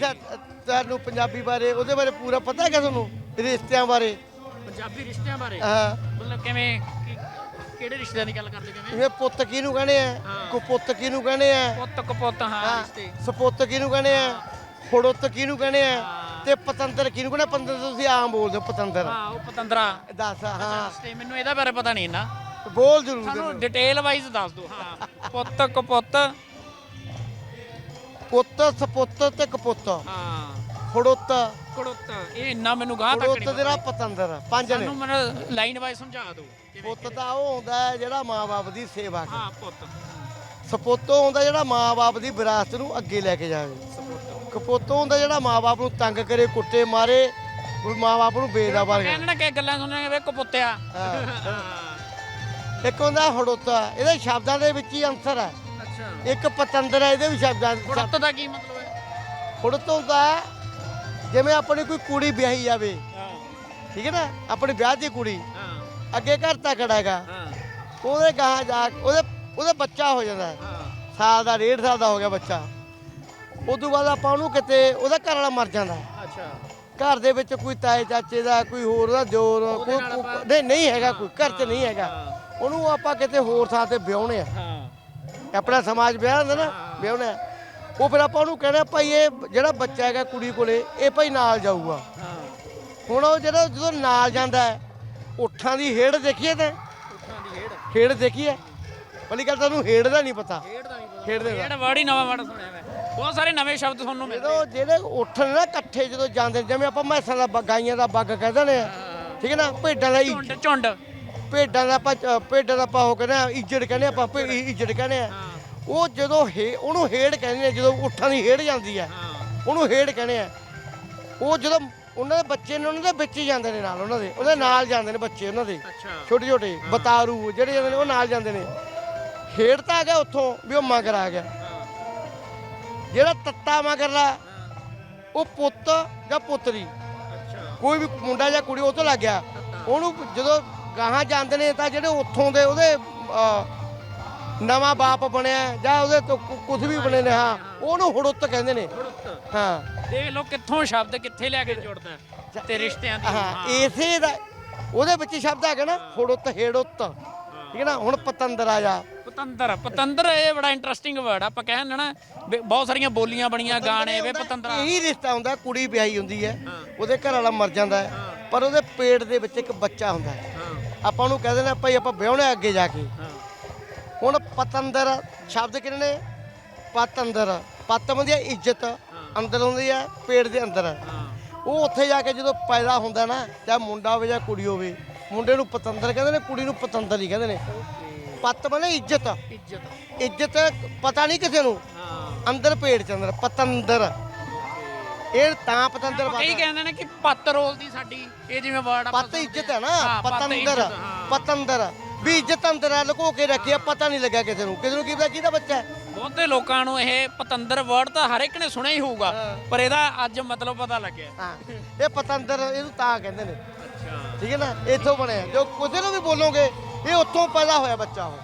ਅੱਛਾ ਤੁਹਾਨੂੰ ਪੰਜਾਬੀ ਬਾਰੇ ਉਹਦੇ ਬਾਰੇ ਪੂਰਾ ਪਤਾ ਹੈਗਾ ਤੁਹਾਨੂੰ? ਰਿਸ਼ਤਿਆਂ ਬਾਰੇ? ਪੰਜਾਬੀ ਰਿਸ਼ਤਿਆਂ ਬਾਰੇ? ਹਾਂ। ਮਤਲਬ ਕਿਵੇਂ ਕਿ- ਕਿਹੜੇ ਰਿਸ਼ਤਿਆਂ ਦੀ ਗੱਲ ਕਰਦੇ ਕਿਵੇਂ? ਜਿਵੇਂ ਪੁੱਤ ਕਿਹਨੂੰ ਕਹਿੰਦੇ ਆ? ਹਾਂ। ਕੁਪੁੱਤ ਕਿਹਨੂੰ ਕਹਿੰਦੇ ਆ? ਪੁੱਤ ਕਪੁੱਤ ਹਾਂ ਰਿਸ਼ਤੇ। ਸਪੁੱਤ ਕਿਹਨੂੰ ਕਹਿੰਦੇ ਆ? ਫੜੁੱਤ ਕਿਹਨੂੰ ਕਹਿੰਦੇ ਆ। ਤੇ ਪਤੰਦਰ ਕਿਹਨੂੰ ਕਹਿੰਦੇ ਪਤੰਦਰ ਤੁਸੀਂ ਆਮ ਬੋਲਦੇ ਹੋ ਪਤੰਦਰ। ਹਾਂ ਉਹ ਪਤੰਦਰਾ। ਦੱਸ ਹਾਂ। ਰਿਸ਼ਤੇ ਮੈਨੂੰ ਇਹਦਾ ਬਾਰੇ ਪਤਾ ਨਹੀਂ ਨਾ। ਬੋਲ ਜ਼ਰੂਰ ਸਾਨੂੰ ਡਿਟੇਲ ਵਾਈਜ਼ ਦੱਸ ਦਿਓ ਹਾਂ। ਪੁੱਤ ਕਪੁੱਤ ਪੁੱਤ ਸਪੁੱਤ ਤੇ ਕਪੁੱਤ ਹਾਂ। ਫੜੁੱਤ ਕੁੜੁੱਤ ਇਹ ਇੰਨਾ ਮੈਨੂੰ ਗਾਹ ਤੱਕ ਫੜੁੱਤ ਨਹੀਂ ਪਤਾ। ਪਤੰਦਰ ਪੰਜ ਨੇ। ਸਾਨੂੰ ਮੈਨੂੰ ਲਾਈਨ ਵਾਈਜ਼ ਸਮਝਾ ਦਿਓ ਕਿਵੇਂ ਪੁੱਤ ਤਾਂ ਉਹ ਹੁੰਦਾ ਹੈ ਜਿਹੜਾ ਮਾਂ-ਬਾਪ ਦੀ ਸੇਵਾ ਕਰੇ। ਹਾਂ ਪੁੱਤ। ਸਪੁੱਤ ਹੁੰਦਾ ਜਿਹੜਾ ਮਾਂ-ਬਾਪ ਦੀ ਵਿਰਾਸਤ ਨੂੰ ਅੱਗੇ ਲੈ ਕੇ ਜਾਵੇ। ਸਪੋਰਟ ਕਪੁੱਤ ਹੁੰਦਾ ਜਿਹੜਾ ਮਾਂ-ਬਾਪ ਨੂੰ ਤੰਗ ਕਰੇ ਕੁੱਟੇ ਮਾਰੇ ਉਹ ਮਾਂ-ਬਾਪ ਨੂੰ ਬੇਦਬਾ ਕਹਿੰਦੇ ਨਾ ਕਿ ਗੱਲਾਂ ਸੁਣਨੇ ਵੇ ਕਪੁੱਤਿਆ ਹਾਂ। ਇੱਕ ਹੁੰਦਾ ਹੜੁੱਤਾ ਇਹਦੇ ਸ਼ਬਦਾਂ ਦੇ ਵਿੱਚ ਹੀ ਅੰਤਰ ਹੈ। ਇੱਕ ਪਤੰਦਰ ਹੈ ਇਹਦੇ ਵੀ ਸ਼ਬਦਾਂ ਕੁੜੁੱਤ ਦਾ ਕੀ ਮਤਲਬ ਹੈ? ਹੜੁੱਤ ਹੈ ਜਿਵੇਂ ਆਪਣੀ ਕੋਈ ਕੁੜੀ ਵਿਆਹੀ ਜਾਵੇ ਹਾਂ। ਠੀਕ ਹੈ ਨਾ? ਆਪਣੀ ਵਿਆਹ ਦੀ ਕੁੜੀ ਹਾਂ। ਅੱਗੇ ਘਰ ਤੱਕ ਹੈਗਾ। ਹਾਂ। ਉਹਦੇ ਗਾਂ ਜਾ ਕੇ- ਉਹਦੇ ਉਹਦਾ ਬੱਚਾ ਹੋ ਜਾਂਦਾ। ਹੈ। ਸਾਲ ਦਾ ਡੇਢ ਸਾਲ ਦਾ ਹੋ ਗਿਆ ਬੱਚਾ। ਉਦੋਂ ਬਾਅਦ ਆਪਾਂ ਉਹਨੂੰ ਕਿਤੇ ਉਹਦਾ ਘਰ ਵਾਲਾ ਮਰ ਜਾਂਦਾ। ਹੈ। ਅੱਛਾ। ਘਰ ਦੇ ਵਿੱਚ ਕੋਈ ਤਾਏ ਚਾਚੇ ਦਾ ਕੋਈ ਹੋਰ ਦਾ ਜੋਰ ਕੋਈ ਕੋਈ- ਨਹੀਂ ਨਹੀਂ ਹੈਗਾ ਕੋਈ ਘਰ 'ਚ ਨਹੀਂ ਹੈਗਾ। ਉਹਨੂੰ ਆਪਾਂ ਕਿਤੇ ਹੋਰ ਥਾਂ ਤੇ ਵਿਆਹੁਣੇ ਆ। ਹਾਂ। ਆਪਣਾ ਸਮਾਜ ਵਿਆਹ ਹੁੰਦਾ ਨਾ। ਵਿਆਹੁਣਾ। ਉਹ ਫਿਰ ਆਪਾਂ ਉਹਨੂੰ ਕਹਿਣਾ ਭਾਈ ਇਹ ਜਿਹੜਾ ਬੱਚਾ ਹੈਗਾ ਕੁੜੀ ਕੋਲੇ ਇਹ ਭਾਈ ਨਾਲ ਜਾਊਗਾ। ਹੁਣ ਉਹ ਜਿਹੜਾ ਜਦੋਂ ਨਾਲ ਜਾਂਦਾ ਹੈ ਉਠਾਂ ਦੀ ਹੇੜ ਦੇਖੀਏ ਤੇ। ਉੱਠਾਂ ਦੀ ਹੇੜ ਹੇੜ ਦੇਖੀਏ। ਪਹਿਲੀ ਗੱਲ ਤੁਹਾਨੂੰ ਹੇੜ ਦਾ ਨਹੀਂ ਪਤਾ। ਹੇੜ ਦਾ ਨਹੀਂ ਪਤਾ। ਖੇਡ ਦੇ ਹੇੜ ਵਰਡ ਹੀ ਨਵਾਂ ਵਰਡ ਸੁਣਿਆ ਮੈਂ। ਬਹੁਤ ਸਾਰੇ ਨਵੇਂ ਸ਼ਬਦ ਤੁਹਾਨੂੰ ਮਿਲਦੇ ਜਦੋਂ ਜਿਹੜੇ ਉੱਠ ਨੇ ਇਕੱਠੇ ਜਦੋਂ ਜਾਂਦੇ ਜਿਵੇਂ ਆਪਾਂ ਮੈਸਾਂ ਦਾ ਗਾਈਆਂ ਦਾ ਬੱਗ ਕਹਿ ਦਿੰਦੇ ਆ। ਠੀਕ ਹੈ ਨਾ? ਭੇਡਾਂ ਦਾ ਝੁੰਡ ਝੁੰਡ। ਭੇਡਾਂ ਦਾ ਆਪਾਂ ਅ, ਭੇਡਾਂ ਦਾ ਆਪਾਂ ਉਹ ਕਹਿੰਦੇ ਆ ਇੱਜੜ ਕਹਿੰਦੇ ਆ ਆਪਾਂ ਭੇ- ਇੱਜੜ ਕਹਿੰਦੇ ਆ। ਹਾਂ। ਉਹ ਜਦੋਂ ਹੇ ਉਹਨੂੰ ਹੇੜ ਕਹਿੰਦੇ ਨੇ ਜਦੋਂ ਉੱਠਾਂ ਦੀ ਹੇੜ ਜਾਂਦੀ ਆ। ਹਾਂ। ਉਹਨੂੰ ਹੇੜ ਕਹਿੰਦੇ ਆ। ਉਹ ਜਦੋਂ ਉਹਨਾਂ ਦੇ ਬੱਚੇ ਨੇ ਉਹਨਾਂ ਦੇ ਵਿੱਚ ਹੀ ਜਾਂਦੇ ਨੇ ਨਾਲ ਉਹਨਾਂ ਦੇ। ਉਹਦੇ ਨਾਲ ਜਾਂਦੇ ਨੇ ਬੱਚੇ ਉਹਨਾਂ ਦੇ। ਅੱਛਾ। ਛੋਟੇ ਛੋਟੇ ਬਤਾਰੂ ਜਿਹੜੇ ਜਾਂਦੇ ਨੇ ਉਹ ਨਾਲ ਜਾਂਦੇ ਨੇ। ਹੇੜ ਤਾਂ ਆ ਗਿਆ ਉੱਥੋਂ ਵੀ ਉਹ ਮਗਰ ਆ ਗਿਆ। ਜਿਹੜਾ ਤੱਤਾ ਮਗਰਲਾ ਹਾਂ, ਉਹ ਪੁੱਤ ਜਾਂ ਪੁੱਤਰੀ। ਅੱਛਾ। ਕੋਈ ਵੀ ਮੁੰਡਾ ਜਾਂ ਕੁੜੀ ਉਹ ਤੋਂ ਲੱਗ ਗਿਆ। ਉਹਨੂੰ ਜਦੋਂ ਗਾਹਾਂ ਜਾਂਦੇ ਨੇ ਤਾਂ ਜਿਹੜੇ ਉੱਥੋਂ ਦੇ ਉਹਦੇ ਨਵਾਂ ਬਾਪ ਬਣਿਆ ਜਾਂ ਉਹਦੇ ਤੋਂ ਕੁਝ ਵੀ ਬਣੇ ਨੇ ਹਾਂ ਉਹਨੂੰ ਹੁੜੁੱਤ ਕਹਿੰਦੇ ਨੇ ਹਾਂ ਦੇਖ ਲਓ ਕਿੱਥੋਂ ਸ਼ਬਦ ਕਿੱਥੇ ਲਿਆ ਕੇ ਜੁੜਦਾ। ਤੇ ਰਿਸ਼ਤਿਆਂ ਦੀ ਹਾਂ ਇਸੇ ਦਾ ਉਹਦੇ ਵਿੱਚ ਸ਼ਬਦ ਹੈਗਾ ਨਾ ਹੁੜੁੱਤ ਹੇੜੁੱਤ ਠੀਕ ਹੈ ਨਾ ਹੁਣ ਪਤੰਦਰ ਆ ਜਾ ਪਤੰਦਰ ਪਤੰਦਰ ਇਹ ਬੜਾ ਇੰਟਰਸਟਿੰਗ ਵਰਡ ਆਪਾਂ ਕਹਿੰਦੇ ਨਾ ਬਹੁਤ ਸਾਰੀਆਂ ਬੋਲੀਆਂ ਬਣੀਆਂ ਗਾਣੇ ਵੇ ਪਤੰਦਰਾ ਇਹੀ ਰਿਸ਼ਤਾ ਹੁੰਦਾ ਕੁੜੀ ਵਿਆਹੀ ਹੁੰਦੀ ਹੈ। ਉਹਦੇ ਘਰ ਵਾਲਾ ਮਰ ਜਾਂਦਾ ਹੈ। ਪਰ ਉਹਦੇ ਪੇਟ ਦੇ ਵਿੱਚ ਇੱਕ ਬੱਚਾ ਹੁੰਦਾ ਹਾਂ ਆਪਾਂ ਉਹਨੂੰ ਕਹਿੰਦੇ ਨੇ ਭਾਈ ਆਪਾਂ ਵਿਆਹਣੇ ਅੱਗੇ ਜਾ ਕੇ। ਹੁਣ ਪਤੰਦਰ ਸ਼ਬਦ ਕਿਹੜੇ ਨੇ? ਪਤੰਦਰ। ਪਤ ਹੁੰਦੀ ਹੈ ਇੱਜ਼ਤ ਅੰਦਰ ਹੁੰਦੀ ਹੈ ਪੇਟ ਦੇ ਅੰਦਰ। ਉਹ ਉੱਥੇ ਜਾ ਕੇ ਜਦੋਂ ਪੈਦਾ ਹੁੰਦਾ ਨਾ ਚਾਹੇ ਮੁੰਡਾ ਹੋਵੇ ਜਾਂ ਕੁੜੀ ਹੋਵੇ ਮੁੰਡੇ ਨੂੰ ਪਤੰਦਰ ਕਹਿੰਦੇ ਨੇ ਕੁੜੀ ਨੂੰ ਪਤੰਦਰ ਹੀ ਕਹਿੰਦੇ ਨੇ। ਪਤ ਮਨੇ ਇੱਜ਼ਤ। ਇੱਜ਼ਤ। ਇੱਜ਼ਤ ਪਤਾ ਨਹੀਂ ਕਿਸੇ ਨੂੰ। ਅੰਦਰ ਪੇਟ ਚ ਅੰਦਰ। ਪਤੰਦਰ। ਇਹ ਤਾਂ ਪਤੰਦਰ ਕਈ ਪਤ ਕਹਿੰਦੇ ਨੇ ਕਿ ਪੱਤ ਰੋਲਦੀ ਸਾਡੀ ਇਹ ਜਿਵੇਂ ਵਰਡ ਪਤ ਇੱਜ਼ਤ ਹੈ ਨਾ ਪਤੰਦਰ। ਪਤੰਦਰ। ਵੀ ਇੱਜ਼ਤ ਅੰਦਰ ਆ ਲੁਕੋ ਕੇ ਰੱਖਿਆ ਪਤਾ ਨਹੀਂ ਲੱਗਾ ਕਿਸੇ ਨੂੰ। ਕਿਸੇ ਨੂੰ ਕੀ ਪਤਾ ਕਿਹਦਾ ਬੱਚਾ ਹੈ? ਬਹੁਤੇ ਲੋਕਾਂ ਨੂੰ ਇਹ ਪਤੰਦਰ ਵਰਡ ਤਾਂ ਹਰ ਇੱਕ ਨੇ ਸੁਣਿਆ ਹੀ ਹੋਊਗਾ। ਪਰ ਇਹਦਾ ਅੱਜ ਮਤਲਬ ਪਤਾ ਲੱਗਿਆ। ਹਾਂ। ਇਹ ਪਤੰਦਰ ਇਹਨੂੰ ਤਾਂ ਕਹਿੰਦੇ ਨੇ। ਅੱਛਾ। ਠੀਕ ਹੈ ਨਾ? ਇੱਥੋਂ ਬਣਿਆ। ਜੋ ਕਿਸੇ ਨੂੰ ਵੀ ਬੋਲੋਗੇ ਇਹ ਉੱਥੋਂ ਪੈਦਾ ਹੋਇਆ ਬੱਚਾ ਉਹ।